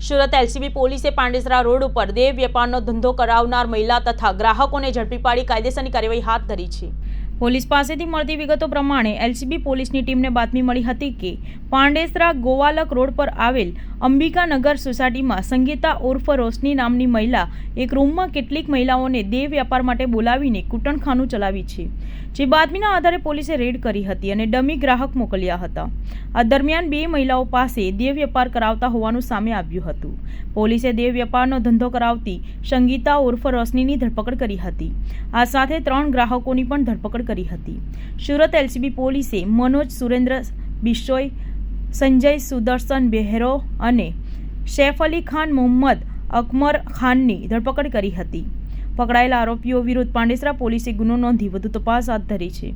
Surat LCB પોલીસે Pandesara road ઉપર દેહ વેપારનો ધંધો કરાવનાર મહિલા તથા ગ્રાહકોને ઝડપી પાડી કાયદેસરની કાર્યવાહી હાથ ધરી છે. પોલીસ પાસેથી મળતી વિગતો પ્રમાણે એલસીબી પોલીસની ટીમને બાતમી મળી હતી કે પાંડેસરા ગોવાલક રોડ પર આવેલ અંબિકાનગર સોસાયટીમાં સંગીતા ઉર્ફ રોશની નામની મહિલા એક રૂમમાં કેટલીક મહિલાઓને દેહ વ્યાપાર માટે બોલાવીને કૂટણખાનું ચલાવી છે, જે બાતમીના આધારે પોલીસે રેડ કરી હતી અને ડમી ગ્રાહક મોકલ્યા હતા. આ દરમિયાન બે મહિલાઓ પાસે દેહ વ્યાપાર કરાવતા હોવાનું સામે આવ્યું હતું. પોલીસે દેહ વ્યાપારનો ધંધો કરાવતી સંગીતા ઉર્ફ રોશનીની ધરપકડ કરી હતી. આ સાથે ત્રણ ગ્રાહકોની પણ ધરપકડ કરી હતી. સુરત એલસીબી પોલીસે મનોજ સુરેન્દ્ર બિશોય, સંજય સુદર્શન બેહરો અને સૈફ અલી ખાન મોહમ્મદ અકમર ખાનની ધરપકડ કરી હતી. પકડાયેલા આરોપીઓ વિરુદ્ધ પાંડેસરા પોલીસે ગુનો નોંધી વધુ તપાસ હાથ ધરી છે.